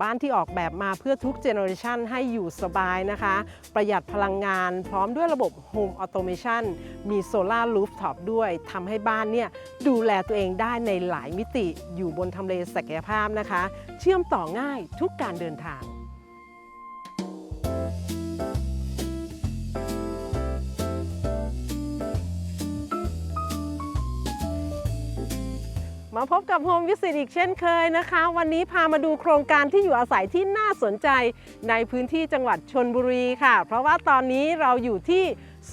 บ้านที่ออกแบบมาเพื่อทุกเจเนอเรชันให้อยู่สบายนะคะ ประหยัดพลังงาน พร้อมด้วยระบบโฮมออโตเมชันมีโซลารูฟท็อปด้วยทำให้บ้านเนี่ยดูแลตัวเองได้ในหลายมิติอยู่บนทำเลศักยภาพนะคะ เชื่อมต่อง่ายทุกการเดินทาง มาพบกับโฮมวิสิตอีกเช่นเคยนะคะ วันนี้พามาดูโครงการที่อยู่อาศัยที่น่าสนใจในพื้นที่จังหวัดชนบุรีค่ะ เพราะว่าตอนนี้เราอยู่ที่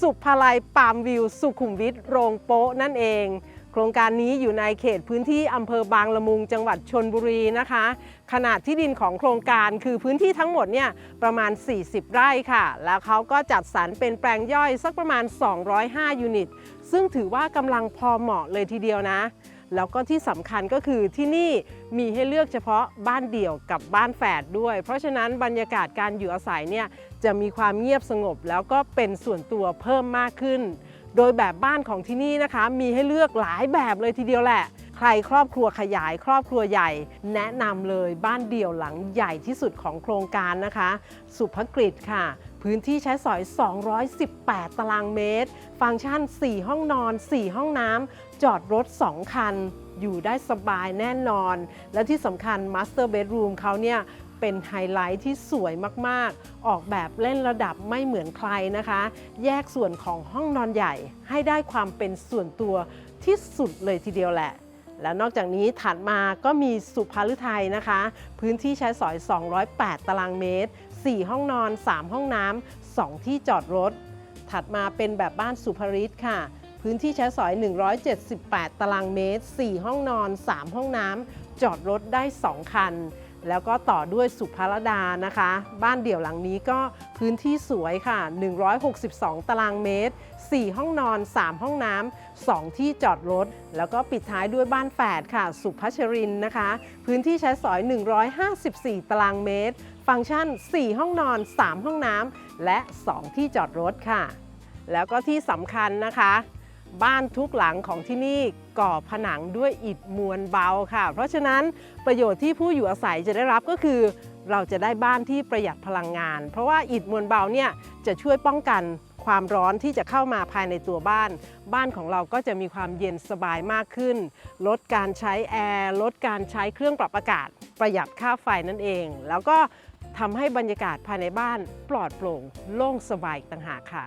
สุภาลัยปามวิว สุขุมวิทโรงโป๊ะนั่นเอง โครงการนี้อยู่ในเขตพื้นที่อำเภอบางละมุงจังหวัดชนบุรีนะคะ ขนาดที่ดินของโครงการคือพื้นที่ทั้งหมดเนี่ยประมาณ 40 ไร่ค่ะ แล้วเขาก็จัดสรรเป็นแปลงย่อยสักประมาณ 205 ยูนิต ซึ่งถือว่ากำลังพอเหมาะเลยทีเดียวนะ แล้วก็ที่สำคัญก็คือที่นี่มีให้เลือกเฉพาะบ้านเดี่ยวกับบ้านแฝดด้วย เพราะฉะนั้นบรรยากาศการอยู่อาศัยเนี่ยจะมีความเงียบสงบ แล้วก็เป็นส่วนตัวเพิ่มมากขึ้น โดยแบบบ้านของที่นี่นะคะ มีให้เลือกหลายแบบเลยทีเดียวแหละ ใครครอบครัวขยาย ครอบครัวใหญ่ แนะนำเลยบ้านเดี่ยวหลังใหญ่ที่สุดของโครงการนะคะ สุภกฤษค่ะ พื้นที่ใช้สอย 218 ตารางเมตร ฟังก์ชัน 4 ห้องนอน 4 ห้องน้ำ จอดรถ 2 คัน อยู่ได้สบายแน่นอน และที่สำคัญ Master Bedroom เขาเนี่ยเป็นไฮไลท์ที่สวยมาก ๆ ออกแบบเล่นระดับไม่เหมือนใครนะคะ แยกส่วนของห้องนอนใหญ่ ให้ได้ความเป็นส่วนตัวที่สุดเลยทีเดียวแหละ และนอกจากนี้ถัดมาก็มีสุภาฤทัยนะคะ พื้นที่ใช้สอย 208 ตารางเมตร 4 ห้องนอน 3 ห้องน้ำ 2 ที่จอดรถ ถัดมาเป็นแบบบ้านสุภริตค่ะ พื้นที่ใช้สอย 178 ตารางเมตร 4 ห้องนอน 3 ห้องน้ำ จอดรถได้ 2 คัน แล้วก็ต่อด้วยสุภรดานะคะ บ้านเดี่ยวหลังนี้ก็พื้นที่สวยค่ะ 162 ตารางเมตร 4 ห้องนอน 3 ห้องน้ำ 2 ที่จอดรถ แล้วก็ปิดท้ายด้วยบ้านแฝดค่ะ สุพัชรินนะคะ พื้นที่ใช้สอย 154 ตารางเมตร ฟังก์ชัน 4 ห้องนอน 3 ห้องน้ำและ 2 ที่จอดรถค่ะ แล้วก็ที่สำคัญนะคะ บ้านทุกหลังของที่นี่ก่อผนังด้วยอิฐมวลเบาค่ะ เพราะฉะนั้นประโยชน์ที่ผู้อยู่อาศัยจะได้รับก็คือ เราจะได้บ้านที่ประหยัดพลังงาน เพราะว่าอิฐมวลเบาเนี่ยจะช่วยป้องกันความร้อนที่จะเข้ามาภายในตัวบ้าน บ้านของเราก็จะมีความเย็นสบายมากขึ้น ลดการใช้แอร์ ลดการใช้เครื่องปรับอากาศ ประหยัดค่าไฟนั่นเอง แล้วก็ ทำให้บรรยากาศภายในบ้านปลอดโปร่งโล่งสบายต่างหากค่ะ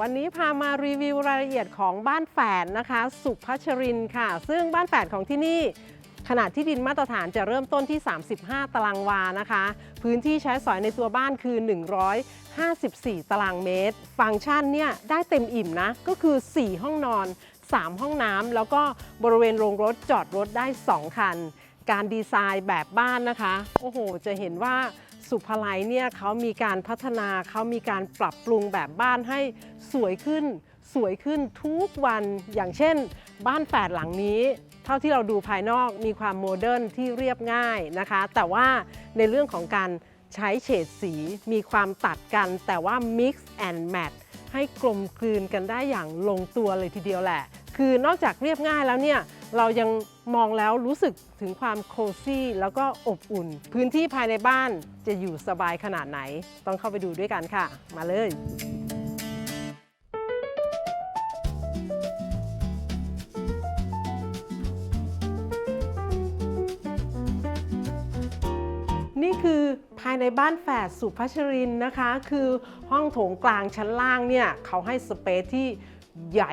วันนี้พามารีวิวรายละเอียดของบ้านแฝดนะคะ สุพัชรินค่ะ ซึ่งบ้านแฝดของที่นี่ขนาดที่ดินมาตรฐานจะเริ่มต้นที่ 35 ตารางวานะคะ พื้นที่ใช้สอยในตัวบ้านคือ 154 ตารางเมตร ฟังก์ชันเนี่ยได้เต็มอิ่มนะ ก็คือ 4 ห้องนอน 3 ห้องน้ำแล้วก็บริเวณโรงรถจอดรถได้ 2 คัน การดีไซน์แบบบ้านนะคะ โอ้โห จะเห็นว่าสุภาลัยเนี่ยเขามีการพัฒนาเขามีการปรับปรุงแบบบ้านให้สวยขึ้น สวยขึ้นทุกวันอย่างเช่น บ้านแฝดหลังนี้เท่าที่เราดูภายนอกมีความโมเดิร์นที่เรียบง่ายนะคะ แต่ว่าในเรื่องของการใช้เฉดสีมีความตัดกัน แต่ว่า mix and match ให้กลมกลืนกันได้อย่างลงตัวเลยทีเดียวแหละ คือนอกจากเรียบง่ายแล้วเนี่ยเรายังมองแล้วรู้สึกถึงความโคซี่แล้วก็อบอุ่น พื้นที่ภายในบ้านจะอยู่สบายขนาดไหน ต้องเข้าไปดูด้วยกันค่ะ มาเลยนี่คือภายในบ้านแฝดสุพัชรินนะคะ คือห้องโถงกลางชั้นล่างเนี่ยเขาให้สเปซที่ ใหญ่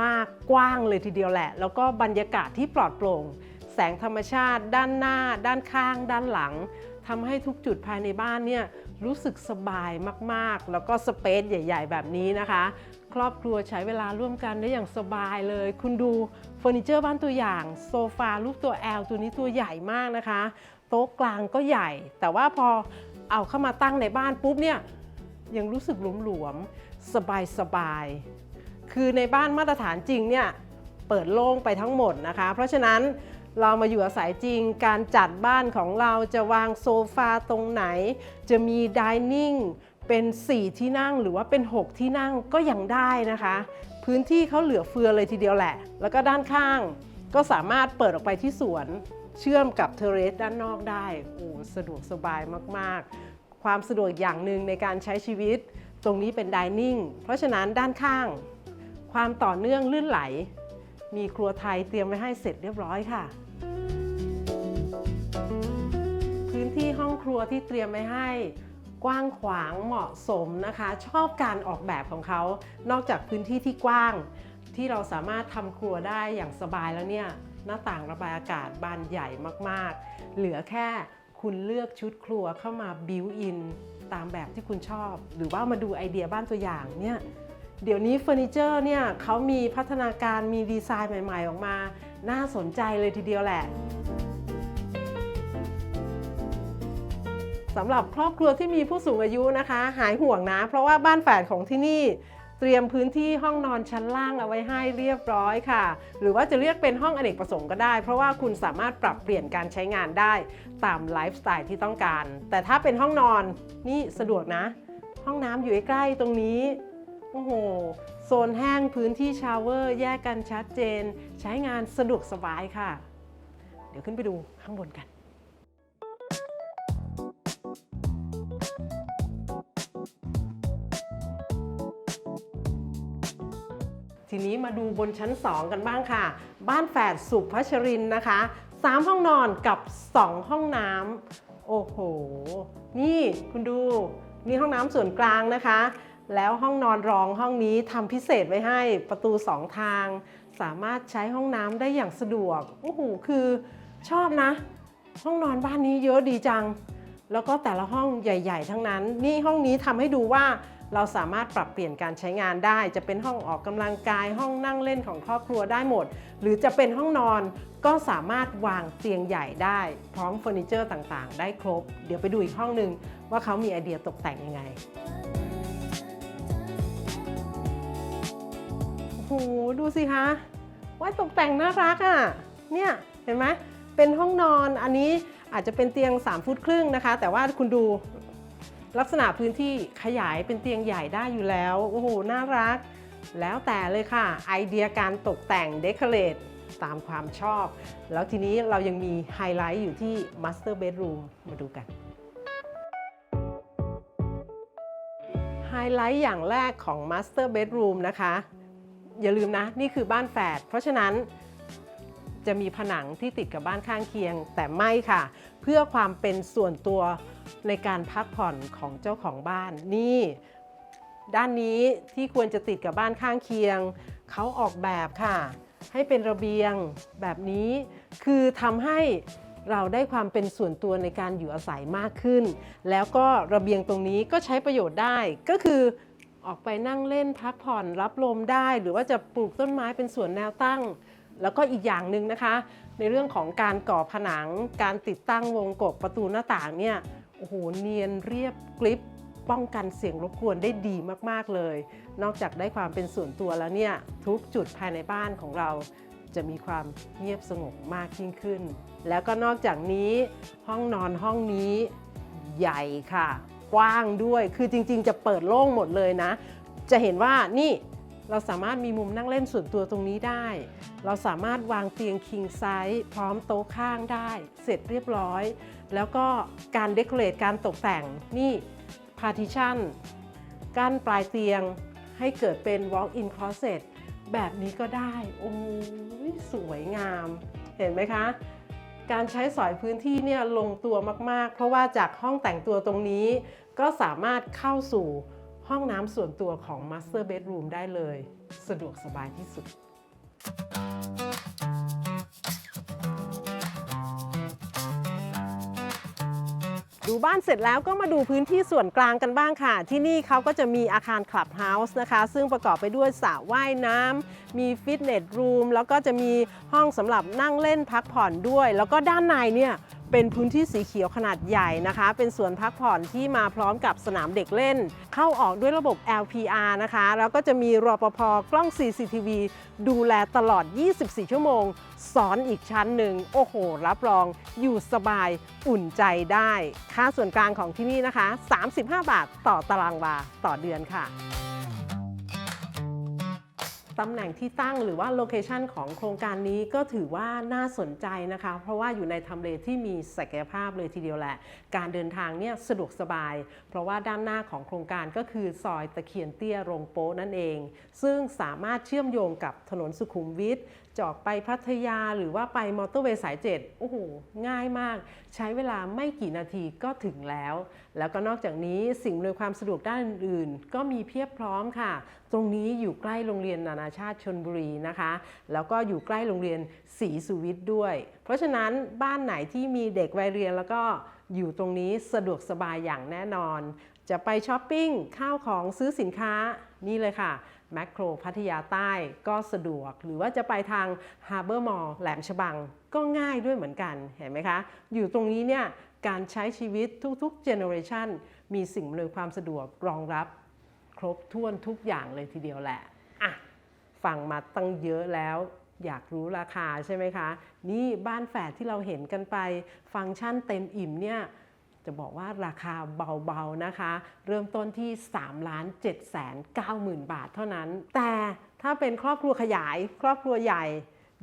มากๆ กว้างเลยทีเดียวแหละ แล้วก็บรรยากาศที่ปลอดโปร่ง แสงธรรมชาติ ด้านหน้า ด้านข้าง ด้านหลังทำให้ทุกจุดภายในบ้านเนี่ยรู้สึกสบายมากๆ แล้วก็สเปซใหญ่ ๆ แบบนี้นะคะ ครอบครัวใช้เวลาร่วมกันได้อย่างสบายเลย คุณดูเฟอร์นิเจอร์บ้านตัวอย่าง โซฟารูปตัว L ตัวนี้ตัวใหญ่มากนะคะ โต๊ะกลางก็ใหญ่ แต่ว่าพอเอาเข้ามาตั้งในบ้านปุ๊บเนี่ยยังรู้สึกหลวมๆสบายๆ คือในบ้านมาตรฐานจริงเนี่ยเปิดโล่งไปทั้งหมดนะคะ เพราะฉะนั้นเรามาอยู่อาศัยจริง การจัดบ้านของเราจะวางโซฟาตรงไหน จะมีดิเนิ่งเป็น 4 ที่นั่งหรือว่าเป็น 6 ที่นั่งก็ยังได้นะคะ พื้นที่เขาเหลือเฟือเลยทีเดียวแหละ แล้วก็ด้านข้างก็สามารถเปิดออกไปที่สวนเชื่อมกับเทเรสด้านนอกได้ โอ้สะดวกสบายมากๆ ความสะดวกอย่างหนึ่งในการใช้ชีวิต ตรงนี้เป็นดิเนิ่งเพราะฉะนั้นด้านข้าง ความต่อเนื่องลื่นไหล มีครัวไทยเตรียมไว้ให้เสร็จเรียบร้อยค่ะ พื้นที่ห้องครัวที่เตรียมไว้ให้กว้างขวางเหมาะสมนะคะ ชอบการออกแบบของเขา นอกจากพื้นที่ที่กว้าง ที่เราสามารถทำครัวได้อย่างสบายแล้วเนี่ยหน้าต่างระบายอากาศบานใหญ่มากๆ เหลือแค่คุณเลือกชุดครัวเข้ามาบิวอิน ตามแบบที่คุณชอบ หรือว่ามาดูไอเดียบ้านตัวอย่างเนี่ย เดี๋ยวนี้เฟอร์นิเจอร์เนี่ยเขามีพัฒนาการมีดีไซน์ใหม่ ๆ ออกมา น่าสนใจเลยทีเดียวแหละสำหรับครอบครัวที่มีผู้สูงอายุนะคะ หายห่วงนะ เพราะว่าบ้านแฝดของที่นี่เตรียมพื้นที่ห้องนอนชั้นล่างเอาไว้ให้เรียบร้อยค่ะ หรือว่าจะเรียกเป็นห้องอเนกประสงค์ก็ได้ เพราะว่าคุณสามารถปรับเปลี่ยนการใช้งานได้ตามไลฟ์สไตล์ที่ต้องการ แต่ถ้าเป็นห้องนอนนี่สะดวกนะ ห้องน้ำอยู่ใกล้ๆตรงนี้ โอ้โห โซนแห้งพื้นที่ชาวเวอร์แยกกันชัดเจน ใช้งานสะดวกสบายค่ะ เดี๋ยวขึ้นไปดูข้างบนกันทีนี้มาดูบนชั้น 2 กันบ้างค่ะ บ้านแฝดสุพัชรินนะคะ 3 ห้องนอนกับ 2 ห้องน้ำโอ้โห นี่คุณดู นี่ห้องน้ำส่วนกลางนะคะ แล้วห้องนอนรองห้องนี้ทำพิเศษไว้ให้ประตู2ทาง สามารถใช้ห้องน้ำได้อย่างสะดวกโอ้โหคือชอบนะ ห้องนอนบ้านนี้เยอะดีจัง แล้วก็แต่ละห้องใหญ่ ๆ ทั้งนั้น นี่ห้องนี้ทำให้ดูว่าเราสามารถปรับเปลี่ยนการใช้งานได้ จะเป็นห้องออกกำลังกายห้องนั่งเล่นของครอบครัวได้หมด หรือจะเป็นห้องนอนก็สามารถวางเตียงใหญ่ได้ พร้อมเฟอร์นิเจอร์ต่างๆ ได้ครบ เดี๋ยวไปดูอีกห้องหนึ่งว่าเขามีไอเดียตกแต่งยังไง หดูสิคะว่าตกแต่งน่ารักอะ่ะ เนี่ยเห็นไหมเป็นห้องนอนอันนี้อาจจะเป็นเตียง 3 ฟุตครึ่งนะคะ แต่ว่าคุณดูลักษณะพื้นที่ขยายเป็นเตียงใหญ่ได้อยู่แล้ว โอ้โห น่ารัก แล้วแต่เลยค่ะ ไอเดียการตกแต่งเดคอเรทตามความชอบ แล้วทีนี้เรายังมีไฮไลท์อยู่ที่ Master Bedroom มาดูกันไฮไลท์อย่างแรกของ Master Bedroom นะคะ อย่าลืมนะ นี่คือบ้านแฝดเพราะฉะนั้นจะมีผนังที่ติดกับบ้านข้างเคียง แต่ไม่ค่ะ เพื่อความเป็นส่วนตัวในการพักผ่อนของเจ้าของบ้านนี่ ด้านนี้ที่ควรจะติดกับบ้านข้างเคียง เขาออกแบบค่ะ ให้เป็นระเบียงแบบนี้ คือทำให้เราได้ความเป็นส่วนตัวในการอยู่อาศัยมากขึ้น แล้วก็ระเบียงตรงนี้ก็ใช้ประโยชน์ได้ก็คือ ออกไปนั่งเล่นพักผ่อนรับลมได้ หรือว่าจะปลูกต้นไม้เป็นสวนแนวตั้ง แล้วก็อีกอย่างหนึ่งนะคะ ในเรื่องของการก่อผนัง การติดตั้งวงกบประตูหน้าต่างเนี่ยโอ้โหเนียนเรียบกริบป้องกันเสียงรบกวนได้ดีมากๆเลย นอกจากได้ความเป็นส่วนตัวแล้วเนี่ยทุกจุดภายในบ้านของเราจะมีความเงียบสงบมากยิ่งขึ้น แล้วก็นอกจากนี้ห้องนอนห้องนี้ใหญ่ค่ะ กว้างด้วย คือจริง ๆ จะเปิดโล่งหมดเลยนะ จะเห็นว่านี่เราสามารถมีมุมนั่งเล่นส่วนตัวตรงนี้ได้ เราสามารถวางเตียง king size พร้อมโต๊ะข้างได้ เสร็จเรียบร้อย แล้วก็การเด o r a t e การตกแต่งนี่ partition กั้นปลายเตียงให้เกิดเป็น walk-in closet แบบนี้ก็ได้ โอ้ยสวยงาม เห็นไหมคะ การใช้สอยพื้นที่เนี่ยลงตัวมาก ๆ เพราะว่าจากห้องแต่งตัวตรงนี้ ก็สามารถเข้าสู่ห้องน้ำส่วนตัวของ Master Bedroom ได้เลย สะดวกสบายที่สุด ดูบ้านเสร็จแล้วก็มาดูพื้นที่ส่วนกลางกันบ้างค่ะ ที่นี่เขาก็จะมีอาคารคลับเฮาส์นะคะ ซึ่งประกอบไปด้วยสระว่ายน้ำมีฟิตเนสรูมแล้วก็จะมีห้องสำหรับนั่งเล่นพักผ่อนด้วย แล้วก็ด้านในเนี่ย เป็นพื้นที่สีเขียวขนาดใหญ่นะคะ เป็นสวนพักผ่อนที่มาพร้อมกับสนามเด็กเล่น เข้าออกด้วยระบบ LPR นะคะ แล้วก็จะมีรปภกล้อง CCTV ดูแลตลอด 24 ชั่วโมง สอนอีกชั้นหนึ่ง โอ้โห รับรอง อยู่สบาย อุ่นใจได้ ค่าส่วนกลางของที่นี่นะคะ 35 บาทต่อตารางวาต่อเดือนค่ะ ตำแหน่งที่ตั้งหรือว่าโลเคชันของโครงการนี้ก็ถือว่าน่าสนใจนะคะ เพราะว่าอยู่ในทำเลที่มีศักยภาพเลยทีเดียวแหละ การเดินทางเนี่ยสะดวกสบาย เพราะว่าด้านหน้าของโครงการก็คือซอยตะเคียนเตี้ยโรงโป๊นั่นเอง ซึ่งสามารถเชื่อมโยงกับถนนสุขุมวิทจอกไปพัทยาหรือว่าไปมอเตอร์เวย์สายเจ็ดโอ้โห ง่ายมาก ใช้เวลาไม่กี่นาทีก็ถึงแล้ว แล้วก็นอกจากนี้สิ่งอำนวยความสะดวกด้านอื่นๆ ก็มีเพียบพร้อมค่ะ ตรงนี้อยู่ใกล้โรงเรียนนานาชาติชนบุรีนะคะ แล้วก็อยู่ใกล้โรงเรียนศรีสุวิทย์ด้วย เพราะฉะนั้นบ้านไหนที่มีเด็กวัยเรียนแล้วก็อยู่ตรงนี้สะดวกสบายอย่างแน่นอน จะไปช้อปปิ้งข้าวของซื้อสินค้านี่เลยค่ะ แมคโครพัทยาใต้ก็สะดวก หรือว่าจะไปทางฮาร์เบอร์มอลล์แหลมฉบังก็ง่ายด้วยเหมือนกันเห็นไหมคะ อยู่ตรงนี้เนี่ยการใช้ชีวิตทุกๆเจเนอเรชันมีสิ่งอำนวยความสะดวกรองรับ ครบถ้วนทุกอย่างเลยทีเดียวแหละอะฟังมาตั้งเยอะแล้วอยากรู้ราคาใช่ไหมคะ นี่บ้านแฝดที่เราเห็นกันไป ฟังก์ชันเต็มอิ่มเนี่ย จะบอกว่าราคาเบาๆนะคะ เริ่มต้นที่ 3 ล้าน7แสน9หมื่นบาทเท่านั้น แต่ถ้าเป็นครอบครัวขยาย ครอบครัวใหญ่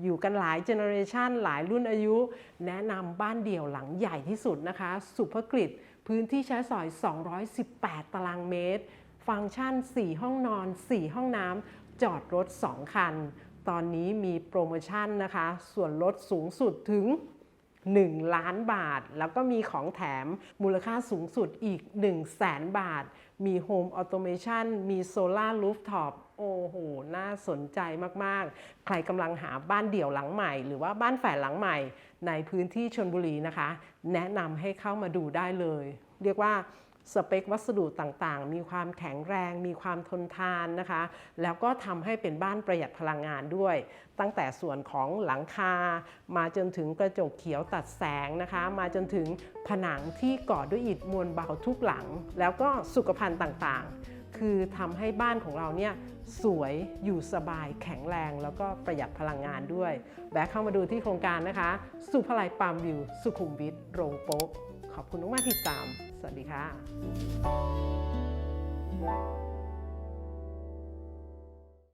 อยู่กันหลายเจเนอเรชันหลายรุ่นอายุ แนะนำบ้านเดี่ยวหลังใหญ่ที่สุดนะคะ สุภกฤษพื้นที่ใช้สอย 218 ตารางเมตร ฟังก์ชัน 4 ห้องนอน 4 ห้องน้ำจอดรถ 2 คัน ตอนนี้มีโปรโมชั่นนะคะ ส่วนลดสูงสุดถึง 1 ล้านบาท แล้วก็มีของแถมมูลค่าสูงสุดอีก 1 0 0 0 0แสนบาท มีโฮมออโตเมชันมีโซลาร์ลูฟท็อปโอ้โห น่าสนใจมาก ๆ ใครกำลังหาบ้านเดี่ยวหลังใหม่ หรือว่าบ้านแฝดหลังใหม่ ในพื้นที่ชนบุรีนะคะ แนะนำให้เข้ามาดูได้เลย เรียกว่า สเปควัสดุต่างๆ มีความแข็งแรง มีความทนทานนะคะ แล้วก็ทำให้เป็นบ้านประหยัดพลังงานด้วย ตั้งแต่ส่วนของหลังคา มาจนถึงกระจกเขียวตัดแสงนะคะ มาจนถึงผนังที่ก่อด้วยอิฐมวลเบาทุกหลัง แล้วก็สุขภัณฑ์ต่างๆ คือทำให้บ้านของเราเนี่ยสวยอยู่สบายแข็งแรง แล้วก็ประหยัดพลังงานด้วยแบกเข้ามาดูที่โครงการนะคะ สุภไลปามวิว สุขุมวิทโรงโป๊ะ ขอบคุณมากๆที่ติดตาม สวัสดีค่ะ